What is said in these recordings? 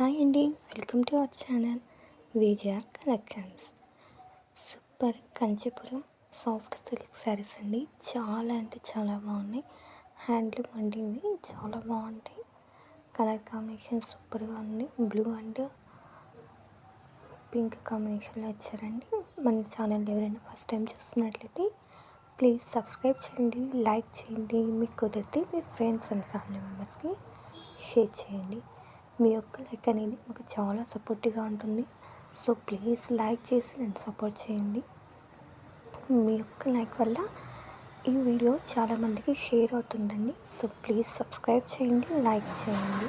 Hi అండి. Welcome to our channel విజయర్ collections. Super Kanchipuram soft silk sarees అండి. చాలా అంటే చాలా బాగున్నాయి. హ్యాండ్లూమ్ అండి ఇవి. చాలా బాగుంటాయి. కలర్ కాంబినేషన్ సూపర్గా ఉంది. బ్లూ అండ్ పింక్ కాంబినేషన్లో వచ్చారండి మన ఛానల్ ఎవరైనా ఫస్ట్ టైం చూస్తున్నట్లయితే ప్లీజ్ సబ్స్క్రైబ్ చేయండి లైక్ చేయండి. మీకు కుదిరితే మీ ఫ్రెండ్స్ అండ్ ఫ్యామిలీ మెంబర్స్కి షేర్ చేయండి. మీ యొక్క లైక్ అనేది మాకు చాలా సపోర్టివ్గా ఉంటుంది. సో ప్లీజ్ లైక్ చేసి నన్ను సపోర్ట్ చేయండి. మీ యొక్క లైక్ వల్ల ఈ వీడియో చాలామందికి షేర్ అవుతుందండి. సో ప్లీజ్ సబ్స్క్రైబ్ చేయండి లైక్ చేయండి.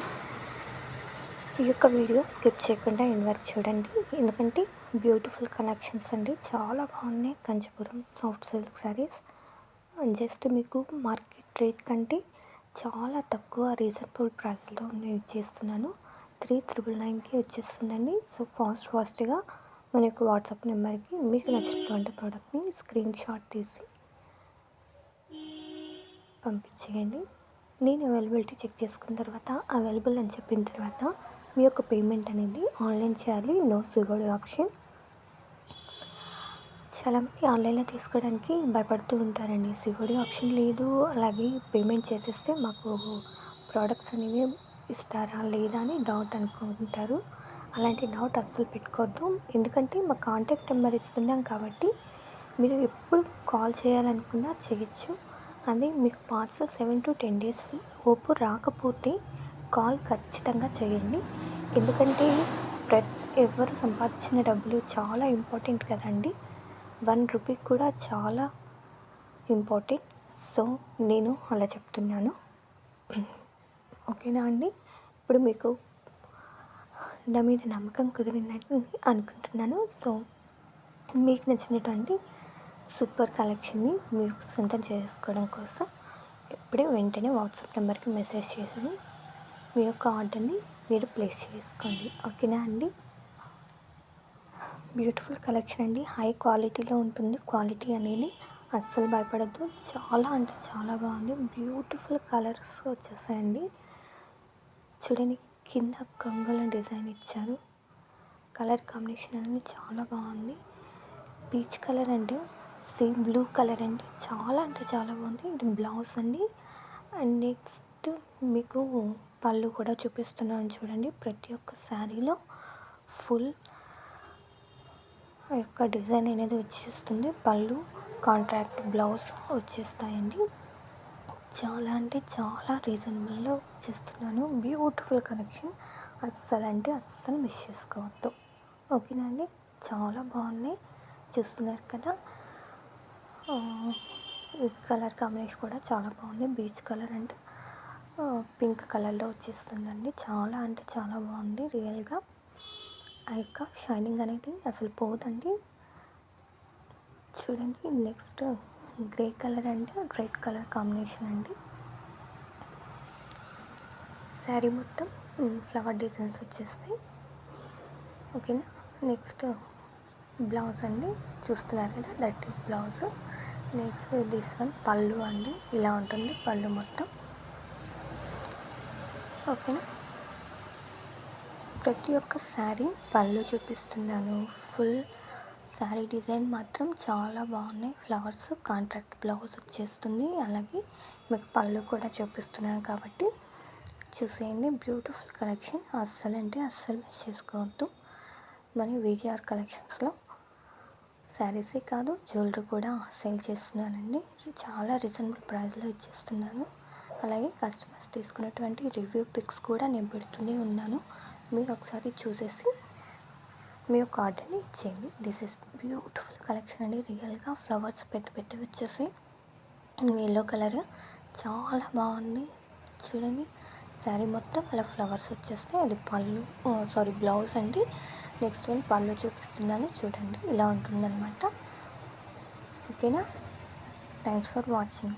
ఈ యొక్క వీడియో స్కిప్ చేయకుండా ఎండ్ వరకు చూడండి. ఎందుకంటే బ్యూటిఫుల్ కలెక్షన్స్ అండి. చాలా బాగున్నాయి. Kanchipuram soft silk sarees. Just మీకు మార్కెట్ రేట్ కంటే చాలా తక్కువ రీజనబుల్ ప్రైస్లో నేను ఇచ్చేస్తున్నాను త్రీ త్రిబుల్ నైన్కి వచ్చేస్తుందండి. సో ఫాస్ట్ ఫాస్ట్గా మన యొక్క వాట్సాప్ నెంబర్కి మీకు నచ్చినటువంటి ప్రోడక్ట్ని స్క్రీన్ షాట్ తీసి పంపించేయండి. నేను అవైలబిలిటీ చెక్ చేసుకున్న తర్వాత అవైలబుల్ అని చెప్పిన తర్వాత మీ యొక్క పేమెంట్ అనేది ఆన్లైన్ చేయాలి. నో సిగోడి ఆప్షన్. చాలామంది ఆన్లైన్లో తీసుకోవడానికి భయపడుతూ ఉంటారండి. సివోడి ఆప్షన్ లేదు. అలాగే పేమెంట్ చేసేస్తే మాకు ప్రోడక్ట్స్ అనేవి ఇస్తారా లేదా అని డౌట్ అనుకుంటారు. అలాంటి డౌట్ అస్సలు పెట్టుకోవద్దు. ఎందుకంటే మా కాంటాక్ట్ నెంబర్ ఇస్తున్నాం కాబట్టి మీరు ఎప్పుడు కాల్ చేయాలనుకున్నా చేయొచ్చు. అది మీకు parcel seven to ten days ఓపు రాకపోతే కాల్ ఖచ్చితంగా చేయండి. ఎందుకంటే ప్రతి ఎవరు సంపాదించిన డబ్బులు చాలా ఇంపార్టెంట్ కదండి. వన్ రూపీ కూడా చాలా ఇంపార్టెంట్. సో నేను అలా చెప్తున్నాను. ఓకేనా అండి? ఇప్పుడు మీకు నా మీద నమ్మకం కుదిరినట్టు అనుకుంటున్నాను. సో మీకు నచ్చినటువంటి సూపర్ కలెక్షన్ని మీరు సొంతం చేసుకోవడం కోసం ఇప్పుడే వెంటనే వాట్సాప్ నెంబర్కి మెసేజ్ చేసి మీ యొక్క ఆర్డర్ని మీరు ప్లేస్ చేసుకోండి. ఓకేనా అండి? బ్యూటిఫుల్ కలెక్షన్ అండి. హై క్వాలిటీలో ఉంటుంది. క్వాలిటీ అనేది అస్సలు భయపడద్దు. చాలా అంటే చాలా బాగుంది. బ్యూటిఫుల్ కలర్స్ వచ్చేసాయండి. చూడండి కింద గంగల డిజైన్ ఇచ్చారు. కలర్ కాంబినేషన్ అనేది చాలా బాగుంది. పీచ్ కలర్ అంటే సీ బ్లూ కలర్ అండి. చాలా అంటే చాలా బాగుంది. ఇది బ్లౌజ్ అండి. అండ్ నెక్స్ట్ మీకు పళ్ళు కూడా చూపిస్తున్నాను చూడండి. ప్రతి ఒక్క శారీలో ఫుల్ యొక్క డిజైన్ అనేది వచ్చేస్తుంది. పళ్ళు కాంట్రాక్ట్ బ్లౌజ్ వచ్చేస్తాయండి. చాలా అంటే చాలా రీజనబుల్లో వచ్చేస్తున్నాను బ్యూటిఫుల్ కలెక్షన్. అస్సలు అంటే అస్సలు మిస్ చేసుకోవద్దు. ఓకేనా అండి? చాలా బాగున్నాయి. చూస్తున్నారు కదా? కలర్ కాంబినేషన్ కూడా చాలా బాగుంది. బీచ్ కలర్ అంటే పింక్ కలర్లో వచ్చేస్తుందండి. చాలా అంటే చాలా బాగుంది రియల్గా. ఆ యొక్క షైనింగ్ అనేది అసలు పోదండి. చూడండి next grey colour and red colour combination అండి. శారీ మొత్తం ఫ్లవర్ డిజైన్స్ వచ్చేస్తాయి. ఓకేనా? నెక్స్ట్ బ్లౌజ్ అండి. చూస్తున్నారు కదా that blouse. Next this one పళ్ళు అండి. ఇలా ఉంటుంది పళ్ళు మొత్తం. ఓకేనా? ప్రతి ఒక్క శారీ పళ్ళు చూపిస్తున్నాను. ఫుల్ శారీ డిజైన్ మాత్రం చాలా బాగున్నాయి. ఫ్లవర్స్ కాంట్రాక్ట్ బ్లౌజ్ వచ్చేస్తుంది. అలాగే మీకు పళ్ళు కూడా చూపిస్తున్నాను కాబట్టి చూసేయండి. Beautiful collection. అస్సలు అంటే అస్సలు మిస్ చేసుకోవద్దు. మరి విజయఆర్ కలెక్షన్స్లో శారీసే కాదు జ్యువెలరీ కూడా సేల్ చేస్తున్నానండి. చాలా రీజనబుల్ ప్రైస్లో ఇచ్చేస్తున్నాను. అలాగే కస్టమర్స్ తీసుకున్నటువంటి రివ్యూ పిక్స్ కూడా నేను పెడుతూనే ఉన్నాను. మీరు ఒకసారి చూసేసి మీ యొక్క ఆర్డర్ని ఇచ్చేయండి. దిస్ ఇస్ బ్యూటిఫుల్ కలెక్షన్ అండి. రియల్గా ఫ్లవర్స్ పెట్టి పెట్టి వచ్చేసి ఎల్లో కలర్ చాలా బాగుంది. చూడండి. శారీ మొత్తం అలా ఫ్లవర్స్ వచ్చేస్తే అది పళ్ళు సారీ బ్లౌజ్ అండి. నెక్స్ట్ వన్ పళ్ళు చూపిస్తున్నాను. చూడండి. ఇలా ఉంటుందన్నమాట. ఓకేనా థ్యాంక్స్ ఫర్ వాచింగ్